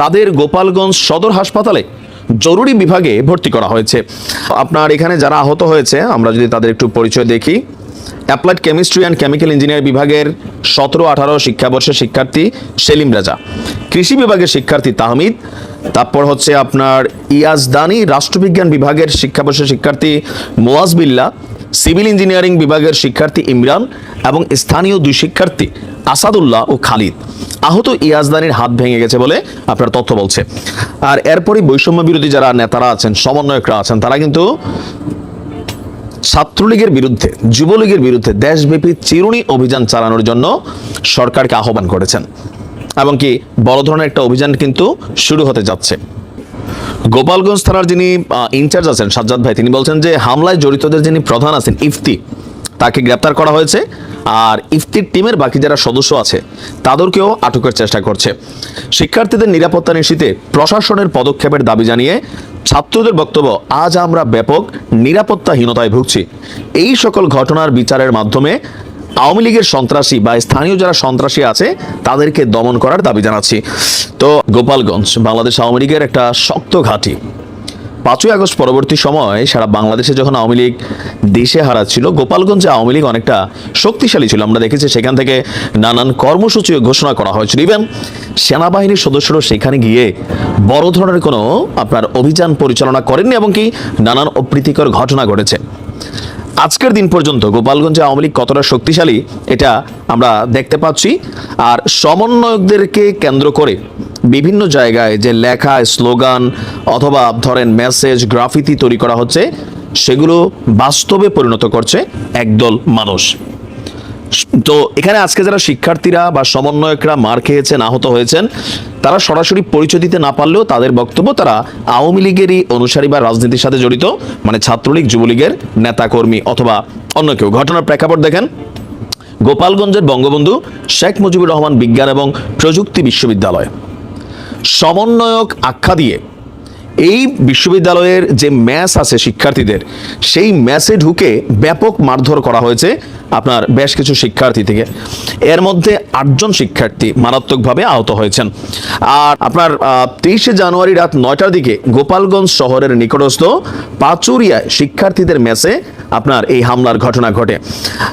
তাদের গোপালগঞ্জ সদর হাসপাতালে জরুরি বিভাগে ভর্তি করা হয়েছে। আপনার এখানে যারা আহত হয়েছে, আমরা যদি তাদের একটু পরিচয় দেখি। Applied chemistry and chemical engineer বিভাগের সতেরো, আঠারো শিক্ষাবর্ষের শিক্ষার্থী সেলিম রাজা। কৃষি বিভাগের শিক্ষার্থী তাহমিদ। তারপর হচ্ছে আপনার ইয়াজদানি রাষ্ট্রবিজ্ঞান বিভাগের শিক্ষাবর্ষের শিক্ষার্থী মোয়াজ বিল্লা। সিভিল ইঞ্জিনিয়ারিং বিভাগের শিক্ষার্থী ইমরান এবং স্থানীয় দুই শিক্ষার্থী আসাদুল্লাহ ও খালিদ। আহত ইয়াজদানির হাত ভেঙে গেছে বলে আপনার তথ্য বলছে। আর এরপরই বৈষম্য বিরোধী যারা নেতারা আছেন, সমন্বয়করা আছেন, তারা কিন্তু ছাত্রলীগের বিরুদ্ধে, যুবলীগের বিরুদ্ধে দেশব্যাপী চিরুনি অভিযান চালানোর জন্য সরকারকে আহ্বান করেছেন। এবং কি বড় ধরনের একটা অভিযান কিন্তু শুরু হতে যাচ্ছে। গোপালগঞ্জ থানার যিনি ইনচার্জ আছেন সাজ্জাদ ভাই, তিনি বলছেন যে হামলায় জড়িতদের যিনি প্রধান আছেন ইফতি, তাকে গ্রেপ্তার করা হয়েছে আর ইফতির টিমের বাকি যারা সদস্য আছে, তাদেরকেও আটকের চেষ্টা করছে। শিক্ষার্থীদের নিরাপত্তা নিশ্চিতে প্রশাসনের পদক্ষেপের দাবি জানিয়ে ছাত্রদের বক্তব্য, আজ আমরা ব্যাপক নিরাপত্তাহীনতায় ভুগছি। এই সকল ঘটনার বিচারের মাধ্যমে আওয়ামী লীগের সন্ত্রাসী বা স্থানীয় যারা সন্ত্রাসী আছে, তাদেরকে দমন করার দাবি জানাচ্ছি। তো গোপালগঞ্জ, বাংলাদেশ আওয়ামী লীগের একটা শক্ত ঘাঁটি। পাঁচই আগস্ট পরবর্তী সময় সারা বাংলাদেশে যখন আওয়ামী লীগ দেশে হারাচ্ছিল, গোপালগঞ্জে আওয়ামী লীগ অনেকটা শক্তিশালী ছিল। আমরা দেখেছি সেখান থেকে নানান কর্মসূচিও ঘোষণা করা হয়েছিল। ইভেন সেনাবাহিনীর সদস্যরা সেখানে গিয়ে বড় ধরনের কোনো আপনার অভিযান পরিচালনা করেননি, এবং কি নানান অপ্রীতিকর ঘটনা ঘটেছে। আজকের দিন পর্যন্ত গোপালগঞ্জে আওয়ামী লীগ কতটা শক্তিশালী, এটা আমরা দেখতে পাচ্ছি। আর সমন্বয়কদেরকে কেন্দ্র করে বিভিন্ন জায়গায় যে লেখা, স্লোগান অথবা ধরেন মেসেজ গ্রাফিতি তৈরি করা হচ্ছে, সেগুলো বাস্তবে পরিণত করছে একদল মানুষ। তো এখানে আজকে যারা শিক্ষার্থীরা বা সমন্বয়করা মার খেয়েছেন, আহত হয়েছেন, তারা সরাসরি পরিচয় দিতে না পারলেও তাদের বক্তব্য তারা আওয়ামী লীগেরই অনুসারী বা রাজনীতির সাথে জড়িত মানে ছাত্রলীগ, যুবলীগের নেতাকর্মী অথবা অন্য কেউ। ঘটনার প্রেক্ষাপট দেখেন। গোপালগঞ্জের বঙ্গবন্ধু শেখ মুজিবুর রহমান বিজ্ঞান এবং প্রযুক্তি বিশ্ববিদ্যালয়। সমন্বয়ক আখ্যা দিয়ে এই বিশ্ববিদ্যালয়ের যে ম্যাচ আছে শিক্ষার্থীদের, সেই ম্যাচে ঢুকে ব্যাপক মারধর করা হয়েছে আপনার বেশ কিছু শিক্ষার্থী থেকে। এর মধ্যে আটজন শিক্ষার্থী মারাত্মকভাবে আহত হয়েছেন। আর আপনার তেইশে জানুয়ারি রাত নয়টার দিকে গোপালগঞ্জ শহরের নিকটস্থ পাচুরিয়ায় শিক্ষার্থীদের ম্যাচে আপনার এই হামলার ঘটনা ঘটে।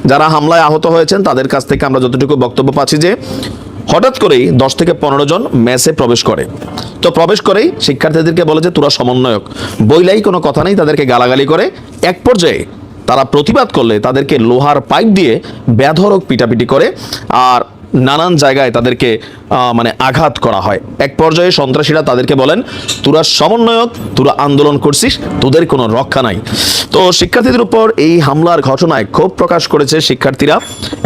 যারা হামলায় আহত হয়েছেন, তাদের কাছ থেকে আমরা যতটুকু বক্তব্য পাচ্ছি যে হঠাৎ করেই দশ থেকে পনেরো জন মেসে প্রবেশ করে। তো প্রবেশ করেই শিক্ষার্থীদেরকে বলে যে, তোরা সমন্বয়ক। বইলাই কোনো কথা নেই, তাদেরকে গালাগালি করে। এক পর্যায়ে তারা প্রতিবাদ করলে তাদেরকে লোহার পাইপ দিয়ে বেধরক পিটাপিটি করে আর নানান জায়গায় তাদেরকে মানে আঘাত করা হয়। এক পর্যায়ে সন্ত্রাসীরা তাদেরকে বলেন, তোরা সমন্বয়ক, তোরা আন্দোলন করছিস, তোদের কোনো রক্ষা নাই। তো শিক্ষার্থীদের উপর এই হামলার ঘটনায় ক্ষোভ প্রকাশ করেছে শিক্ষার্থীরা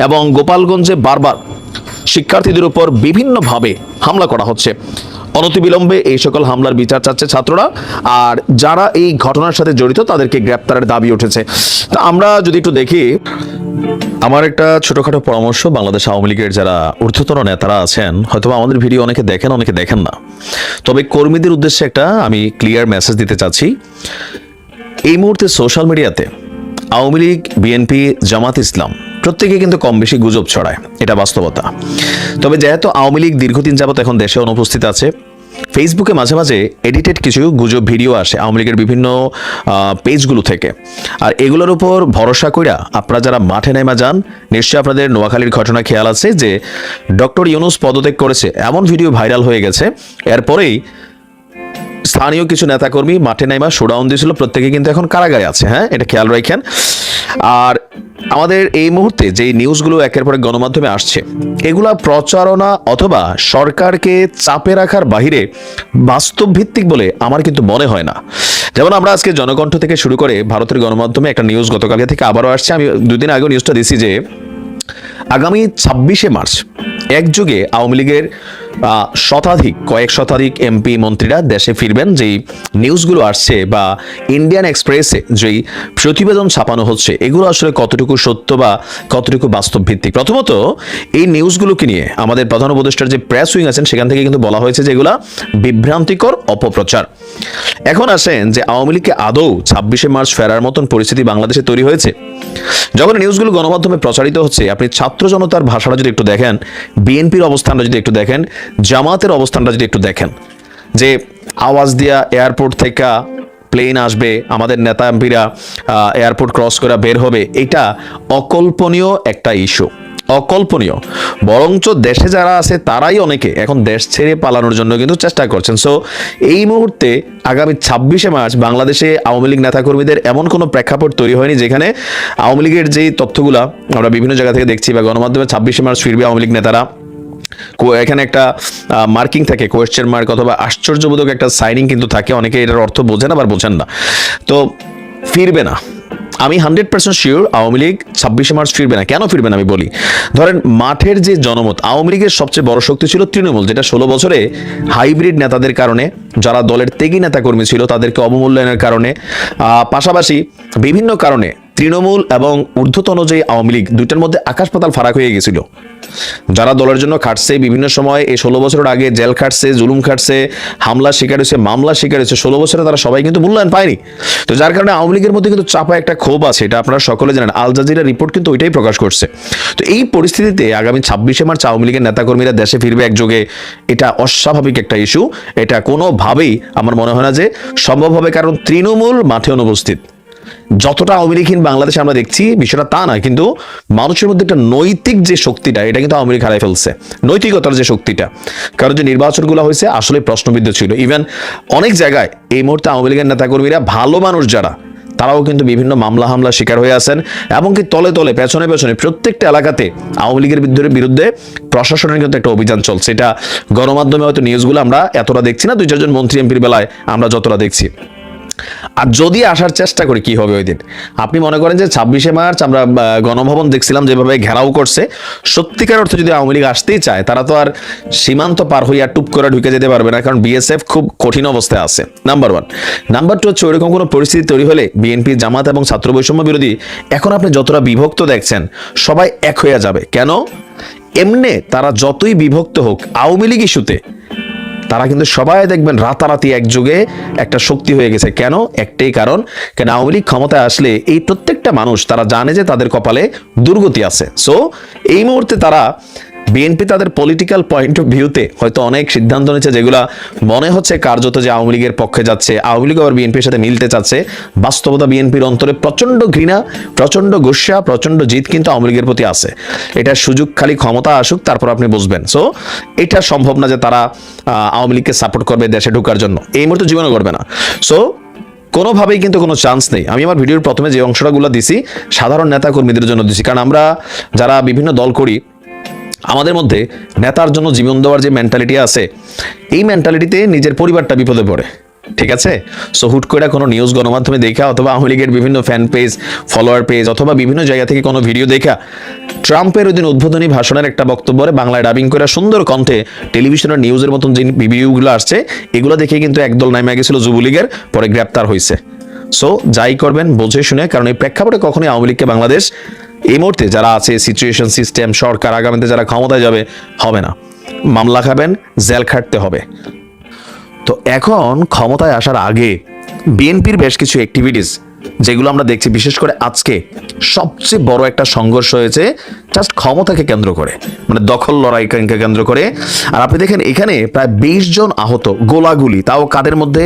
এবং গোপালগঞ্জে বারবার শিক্ষার্থীদের উপর বিভিন্নভাবে হামলা করা হচ্ছে। অনতিবিলম্বে এই সকল হামলার বিচার চাচ্ছে ছাত্ররা, আর যারা এই ঘটনার সাথে জড়িত তাদেরকে গ্রেপ্তারের দাবি উঠেছে। তা আমরা যদি একটু দেখি, আমার একটা ছোটখাটো পরামর্শ, বাংলাদেশ আওয়ামী লীগের যারা ঊর্ধ্বতন নেতারা আছেন হয়তো আমাদের ভিডিও অনেকে দেখেন অনেকে দেখেন না। তবে কর্মীদের উদ্দেশ্যে একটা আমি ক্লিয়ার মেসেজ দিতে চাচ্ছি। এই মুহূর্তে সোশ্যাল মিডিয়াতে আওয়ামী লীগ বিএনপি জামাত ইসলাম প্রত্যেকে কিন্তু কম বেশি গুজব ছড়ায়। এটা বাস্তবতা। তবে যেহেতু আওয়ামী লীগ দীর্ঘদিন যাবত এখন দেশে অনুপস্থিত আছে ফেসবুকে মাঝে মাঝে এডিটেড কিছু গুজব ভিডিও আসে আওয়ামী লীগের বিভিন্ন পেজগুলো থেকে। আর এগুলোর উপর ভরসা কইরা আপনারা যারা মাঠে নেমা যান, নিশ্চয়ই আপনাদের নোয়াখালীর ঘটনা খেয়াল আছে যে ডক্টর ইউনুস পদত্যাগ করেছে। এমন ভিডিও ভাইরাল হয়ে গেছে। এরপরেই স্থানীয় কিছু নেতাকর্মী মাঠে নাইমা শোডাউন দিয়েছিল। প্রত্যেকে কিন্তু এখন কারাগারে আছে হ্যাঁ? এটা খেয়াল রাখেন আর আমাদের এই মুহূর্তে যে নিউজগুলো একের পর গণমাধ্যমে আসছে, এগুলা প্রচারণা অথবা সরকারকে চাপে রাখার বাহিরে বাস্তব ভিত্তিক বলে আমার কিন্তু মনে হয় না। যেমন আমরা আজকে জনকণ্ঠ থেকে শুরু করে ভারতের গণমাধ্যমে একটা নিউজ গতকালকে থেকে আবারও আসছে। আমি দুদিন আগেও নিউজটা দিছি যে, আগামী ছাব্বিশে মার্চ, একযোগে আওয়ামী লীগের শতাধিক, কয়েক শতাধিক এমপি মন্ত্রীরা দেশে ফিরবেন, যেই নিউজগুলো আসছে বা ইন্ডিয়ান এক্সপ্রেসে যেই প্রতিবেদন ছাপানো হচ্ছে, এগুলো আসলে কতটুকু সত্য বা কতটুকু বাস্তব ভিত্তিক প্রথমত, এই নিউজগুলোকে নিয়ে আমাদের প্রধান উপদেষ্টার যে প্রেস উইং আছেন, সেখান থেকে কিন্তু বলা হয়েছে যে এগুলা বিভ্রান্তিকর অপপ্রচার। এখন আসেন যে আওয়ামী লীগকে আদৌ ছাব্বিশে মার্চ ফেরার মতন পরিস্থিতি বাংলাদেশে তৈরি হয়েছে। যখন নিউজগুলো গণমাধ্যমে প্রচারিত হচ্ছে, আপনি ছাত্র জনতার ভাষাটা যদি একটু দেখেন বিএনপির অবস্থানটা যদি একটু দেখেন জামাতের অবস্থানটা যদি একটু দেখেন, যে আওয়াজ দিয়া এয়ারপোর্ট থেকে প্লেন আসবে, আমাদের নেতা এমপিরা এয়ারপোর্ট ক্রস করে বের হবে, এটা অকল্পনীয় একটা ইস্যু। অকল্পনীয়। বরঞ্চ দেশে যারা আছে, তারাই অনেকে। এখন দেশ ছেড়ে পালানোর জন্য কিন্তু চেষ্টা করছেন। সো এই মুহূর্তে আগামী ছাব্বিশে মার্চ বাংলাদেশে আওয়ামী লীগ নেতাকর্মীদের এমন কোনো প্রেক্ষাপট তৈরি হয়নি, যেখানে আওয়ামী লীগের যেই তথ্যগুলা আমরা বিভিন্ন জায়গা থেকে দেখছি বা গণমাধ্যমে ছাব্বিশে মার্চ ফিরবে আওয়ামী লীগ নেতারা এখানে একটা মার্কিং থাকে কোয়েশ্চেন মার্ক অথবা আশ্চর্যবোধক একটা সাইনিং কিন্তু থাকে। অনেকে এটার অর্থ বোঝেন আবার বোঝেন না। তো ফিরবে না। আমি hundred percent sure Awami League ছাব্বিশে মার্চ ফিরবে না। কেন ফিরবে না আমি বলি? ধরেন মাঠের যে জনমত, আওয়ামী লীগের সবচেয়ে বড় শক্তি ছিল তৃণমূল, যেটা ষোলো বছরে হাইব্রিড নেতাদের কারণে, যারা দলের ত্যাগী নেতাকর্মী ছিল, তাদেরকে অবমূল্যায়নের কারণে পাশাপাশি বিভিন্ন কারণে তৃণমূল এবং ঊর্ধ্বতন যে আওয়ামী লীগ, দুইটার মধ্যে আকাশ পাতাল ফারাক হয়ে গেছিল। যারা দলের জন্য খাটছে, বিভিন্ন সময় এই ষোলো বছরের আগে জেল খাটছে, জুলুম খাটছে, হামলা শিকার হয়েছে, মামলা শিকার হয়েছে, ষোলো বছরে তারা সবাই কিন্তু মূল্যায়ন পায়নি। তো যার কারণে আওয়ামী লীগের মধ্যে কিন্তু চাপা একটা ক্ষোভ আছে, এটা আপনারা সকলে জানেন। আল জাজিরা রিপোর্ট কিন্তু ওইটাই প্রকাশ করছে। তো এই পরিস্থিতিতে আগামী ছাব্বিশে মার্চ আওয়ামী লীগের নেতাকর্মীরা দেশে ফিরবে একযোগে, এটা অস্বাভাবিক একটা ইস্যু এটা কোনোভাবেই আমার মনে হয় না যে সম্ভব হবে, কারণ তৃণমূল মাঠে অনুপস্থিত। যতটা আওয়ামী লীগহীন বাংলাদেশে আমরা দেখছি, বিষয়টা তা না কিন্তু মানুষের মধ্যে একটা নৈতিক যে শক্তিটা, এটা কিন্তু আওয়ামী লীগ হারাই ফেলছে। নৈতিকতার যে শক্তিটা। কারণ যে নির্বাচনগুলো হয়েছে, আসলে প্রশ্নবিদ্ধ ছিল। ইভেন অনেক জায়গায় এই মুহূর্তে আওয়ামী লীগের নেতাকর্মীরা, ভালো মানুষ যারা, তারাও কিন্তু বিভিন্ন মামলা হামলা শিকার হয়ে আছেন, এমনকি তলে তলে, পেছনে পেছনে প্রত্যেকটা এলাকাতে আওয়ামী লীগের বিরুদ্ধে বিরুদ্ধে প্রশাসনের কিন্তু একটা অভিযান চলছে। এটা গণমাধ্যমে হয়তো নিউজগুলো আমরা এতটা দেখছি না, দুই চারজন মন্ত্রী এমপির বেলায় আমরা যতটা দেখছি। আর যদি আসার চেষ্টা করি, কি হবে ওই দিন? আপনি মনে করেন যে ছাব্বিশে মার্চ আমরা গণভবন দেখছিলাম যেভাবে ঘেরাও করছে। সত্যিকার অর্থে যদি আওয়ামী লীগ আসতেই চায়, তারা তো আর সীমান্ত পার হইয়া টুপ করে ঢুকে যেতে পারবে না, কারণ বিএসএফ খুব কঠিন অবস্থায় আছে। নাম্বার ওয়ান নাম্বার টু হচ্ছে ওইরকম কোনো পরিস্থিতি তৈরি হলে বিএনপি, জামাত এবং ছাত্র বৈষম্য বিরোধী এখন আপনি যতটা বিভক্ত দেখছেন, সবাই এক হয়ে যাবে। কেন? এমনে তারা যতই বিভক্ত হোক, আওয়ামী লীগ ইস্যুতে তারা কিন্তু সবাই দেখবেন রাতারাতি একযোগে একটা শক্তি হয়ে গেছে। কেন? একটাই কারণ, কেন আওয়ামী লীগ ক্ষমতায় আসলে এই প্রত্যেকটা মানুষ তারা জানে যে তাদের কপালে দুর্গতি আছে। সো এই মুহূর্তে তারা বিএনপি তাদের পলিটিক্যাল পয়েন্ট অফ ভিউতে হয়তো অনেক সিদ্ধান্ত নিচ্ছে যেগুলা মনে হচ্ছে কার্যত যে আওয়ামী লীগের পক্ষে যাচ্ছে। আওয়ামী লীগ আবার বিএনপির সাথে মিলতে চাচ্ছে। বাস্তবতা বিএনপির অন্তরে প্রচণ্ড ঘৃণা প্রচণ্ড গুসা প্রচণ্ড জিত কিন্তু আওয়ামী লীগের প্রতি আছে। এটা সুযোগ খালি ক্ষমতা আসুক, তারপর আপনি বুঝবেন। সো এটা সম্ভব না যে তারা আওয়ামী লীগকে সাপোর্ট করবে দেশে ঢোকার জন্য। এই মুহূর্তে জীবনও করবে না। সো কোনোভাবেই কিন্তু কোনো চান্স নেই। আমি আমার ভিডিওর প্রথমে যে অংশটাগুলো দিছি, সাধারণ নেতা কর্মীদের জন্য দিছি। কারণ আমরা যারা বিভিন্ন দল করি আমাদের মধ্যে নেতার জন্য জীবন দেওয়ার যে মেন্টালিটি আছে, এই মেন্টালিটিতে নিজের পরিবারটা বিপদে পড়ে, ঠিক আছে? সো হুট করে কোনো নিউজ গণমাধ্যমে দেখা অথবা আওয়ামী লীগের বিভিন্ন ফ্যান পেজ ফলোয়ার পেজ অথবা বিভিন্ন জায়গা থেকে কোনো ভিডিও দেখা, ট্রাম্পের ওই দিন উদ্বোধনী ভাষণের একটা বক্তব্যে বাংলায় ডাবিং করে সুন্দর কণ্ঠে টেলিভিশনের নিউজের মতন যে ভিডিওগুলো আসছে, এগুলো দেখে কিন্তু একদল নামে গেছিল যুবলীগের, পরে গ্রেপ্তার হয়েছে সো যাই করবেন, বুঝে শুনে, কারণ এই প্রেক্ষাপটে কখনোই আওয়ামী লীগকে বাংলাদেশ এই মুহূর্তে যারা আছে সিচুয়েশন সিস্টেম সরকার আগামীতে যারা ক্ষমতায় যাবে, হবে না। মামলা খাবেন, জেল খাটতে হবে। তো এখন ক্ষমতায় আসার আগে বিএনপির বেশ কিছু অ্যাক্টিভিটিস যেগুলো আমরা দেখছি, বিশেষ করে আজকে সবচেয়ে বড় একটা সংঘর্ষ হয়েছে জাস্ট ক্ষমতাকে কেন্দ্র করে মানে দখল লড়াইকে কেন্দ্র করে। আর আপনি দেখেন, এখানে প্রায় বিশ জন আহত, গোলাগুলি, তাও কাদের মধ্যে?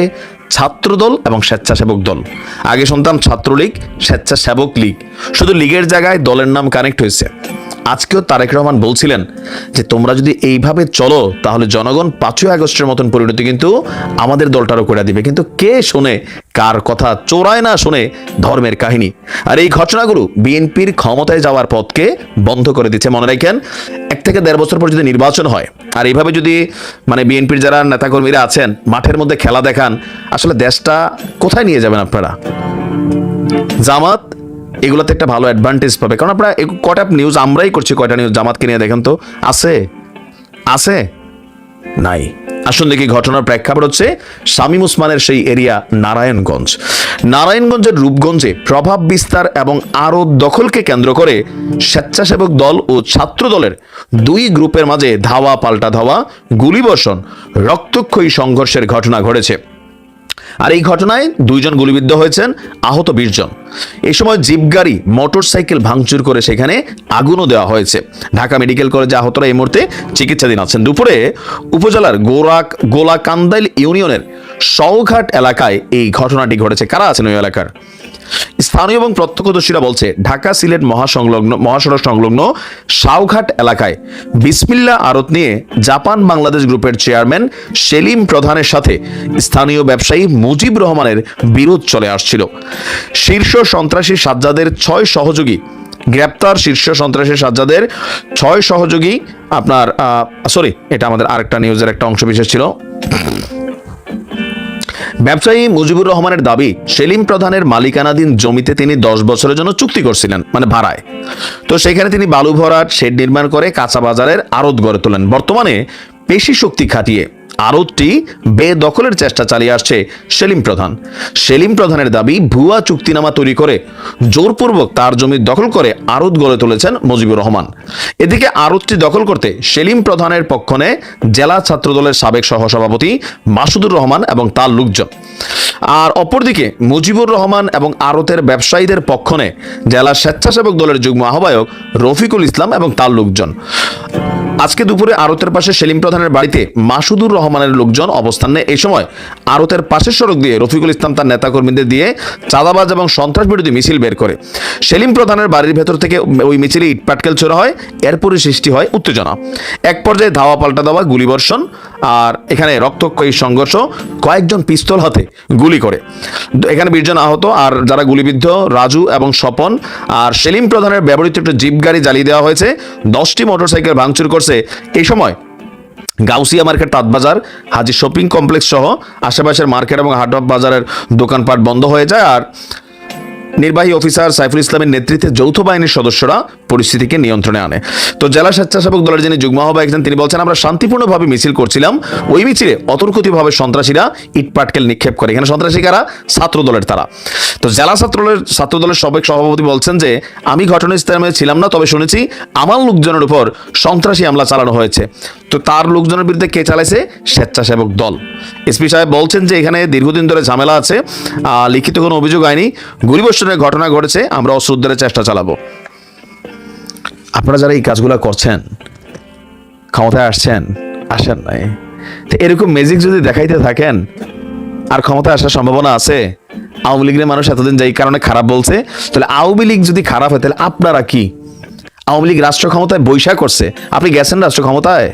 ছাত্রদল এবং স্বেচ্ছাসেবক দল। আগে শুনতাম ছাত্রলীগ, স্বেচ্ছাসেবক লীগ। শুধু লীগের জায়গায় দলের নাম কানেক্ট হয়েছে। আজকেও তারেক রহমান বলছিলেন যে, তোমরা যদি এইভাবে চলো, তাহলে জনগণ পাঁচই আগস্টের মতন পরিণতি কিন্তু আমাদের দলটারও করে দিবে। কিন্তু কে শোনে, কার কথা চোরায় না শোনে ধর্মের কাহিনী। আর এই ঘটনাগুলো বিএনপির ক্ষমতায় যাওয়ার পথকে বন্ধ করে দিচ্ছে। মনে রাখেন, এক থেকে দেড় বছর পর যদি নির্বাচন হয়, আর এইভাবে যদি মানে বিএনপির যারা নেতাকর্মীরা আছেন, মাঠের মধ্যে খেলা দেখান আসলে দেশটা কোথায় নিয়ে যাবেন আপনারা? জামাত এগুলোতে একটা ভালো অ্যাডভান্টেজ পাবে। কারণ আপনারা কটা নিউজ আমরাই করছি, কয়টা নিউজ জামাতকে নিয়ে দেখেন তো। আছে? আছে? নাই। আসুন দেখি ঘটনার প্রেক্ষাপট হচ্ছে শামীম উসমানের সেই এরিয়া নারায়ণগঞ্জ। নারায়ণগঞ্জের রূপগঞ্জে প্রভাব বিস্তার এবং আরও দখলকে কেন্দ্র করে স্বেচ্ছাসেবক দল ও ছাত্র দলের দুই গ্রুপের মাঝে ধাওয়া পাল্টা ধাওয়া, গুলিবর্ষণ, রক্তক্ষয়ী সংঘর্ষের ঘটনা ঘটেছে। আর এই ঘটনায় দুইজন গুলিবিদ্ধ হয়েছেন, আহত বিশ জন। এই সময় জিপ গাড়ি মোটর সাইকেল ভাঙচুর করে সেখানে আগুনও দেওয়া হয়েছে। ঢাকা মেডিকেল কলেজে আহতরা এই মুহূর্তে চিকিৎসাধীন আছেন। দুপুরে উপজেলার গোরাক গোলাকান্দাইল ইউনিয়নের সওঘাট এলাকায় এই ঘটনাটি ঘটেছে। কারা আছেন ওই এলাকার? স্থানীয় এবং প্রত্যক্ষদর্শীরা বলছে, ঢাকা সিলেট মহাসংলগ্ন, মহাসড়ক সংলগ্ন সাউঘাট এলাকায় বিসমিল্লা আড়ত নিয়ে জাপান বাংলাদেশ গ্রুপের চেয়ারম্যান সেলিম প্রধানের সাথে স্থানীয় ব্যবসায়ী মুজিব রহমানের বিরোধ চলে আসছিল। শীর্ষ সন্ত্রাসী সাজ্জাদের ছয় সহযোগী, গ্রেপ্তার শীর্ষ সন্ত্রাসী সাজ্জাদের ছয় সহযোগী, আপনার সরি এটা আমাদের আরেকটা নিউজের একটা অংশ বিশেষ ছিল। ব্যবসায়ী মুজিবুর রহমানের দাবি, সেলিম প্রধানের মালিকানাধীন জমিতে তিনি দশ বছরের জন্য চুক্তি করছিলেন মানে ভাড়ায়। তো সেখানে তিনি বালু ভরাট শেড নির্মাণ করে কাঁচা বাজারের আড়ত গড়ে তোলেন। বর্তমানে পেশি শক্তি খাটিয়ে আরতটি বেদখলের চেষ্টা চালিয়ে আসছে সেলিম প্রধান। সেলিম প্রধানের দাবি, ভুয়া চুক্তিনামা তৈরি করে জোরপূর্বক তার জমি দখল করে আরত গড়ে তুলেছেন মুজিবুর রহমান। এদিকে আরতটি দখল করতে সেলিম প্রধানের পক্ষণে জেলা ছাত্রদলের সাবেক সহসভাপতি মাসুদুর রহমান এবং তার লোকজন। আর অপরদিকে মুজিবুর রহমান এবং আরতের ব্যবসায়ীদের পক্ষণে জেলা স্বেচ্ছাসেবক দলের যুগ্ম আহ্বায়ক রফিকুল ইসলাম এবং তার লোকজন। আজকে দুপুরে আরতের পাশে সেলিম প্রধানের বাড়িতে মাসুদুর রহমানের লোকজন অবস্থান নেয়। এই সময় আড়তের পাশের সড়ক দিয়ে রফিকুল ইসলাম তার নেতাকর্মীদের দিয়ে চাঁদাবাজ এবং সন্ত্রাস বিরোধী মিছিল বের করে। সেলিম প্রধানের বাড়ির ভেতর থেকে ওই মিছিলে ইটপাটকেল ছোড়া হয় এরপরে সৃষ্টি হয় উত্তেজনা। এক পর্যায়ে ধাওয়া পাল্টা দেওয়া, গুলিবর্ষণ, আর এখানে রক্তক্ষয়ী সংঘর্ষ, কয়েকজন পিস্তল হাতে গুলি করে। এখানে বিশজন আহত, আর যারা গুলিবিদ্ধ, রাজু এবং স্বপন। আর সেলিম প্রধানের ব্যবহৃত একটা জিপ গাড়ি জ্বালিয়ে দেওয়া হয়েছে। দশটি মোটরসাইকেল ভাঙচুর করছে। এই সময় Gausia market Tantibazar Haji shopping complex সহ আশেপাশের মার্কেট এবং হাট বাজারের দোকানপাট বন্ধ হয়ে যায়। আর নির্বাহী অফিসার সাইফুল ইসলামের নেতৃত্বে যৌথ বাহিনীর সদস্যরা পরিস্থিতিকে নিয়ন্ত্রণে আনে। তো জেলা স্বেচ্ছাসেবক দলের যিনি যুগ্ম আহ্বায়ক তিনি বলছেন, আমরা শান্তিপূর্ণভাবে মিছিল করছিলাম। ওই মিছিলে অতর্কিতভাবে সন্ত্রাসীরা ইটপাটকেল নিক্ষেপ করে। এখানে সন্ত্রাসী কারা? ছাত্র দলের তারা। তো জেলা ছাত্রদলের ছাত্র দলের সাবেক সভাপতি বলছেন যে, আমি ঘটনাস্থলে ছিলাম না, তবে শুনেছি আমার লোকজনের উপর সন্ত্রাসী হামলা চালানো হয়েছে। তো তার লোকজনের বিরুদ্ধে কে চালাইছে? স্বেচ্ছাসেবক দল। এসপি সাহেব বলছেন যে, এখানে দীর্ঘদিন ধরে ঝামেলা আছে। লিখিত কোনো অভিযোগ আইনি। হয়নি গুলিবর্ষণের ঘটনা ঘটেছে, আমরা অস্ত্র উদ্ধারের চেষ্টা চালাবো। আপনারা যারা এই কাজগুলো করছেন, ক্ষমতায় আসছেন, আসেন নাই, তো এরকম ম্যাজিক যদি দেখাইতে থাকেন, আর ক্ষমতায় আসার সম্ভাবনা আছে, আওয়ামী লীগের মানুষ এতদিন যেই কারণে খারাপ বলছে, তাহলে আওয়ামী লীগ যদি খারাপ হয়, তাহলে আপনারা কি? আওয়ামী লীগ রাষ্ট্র ক্ষমতায় বৈশাখ করছে, আপনি গেছেন রাষ্ট্র ক্ষমতায়?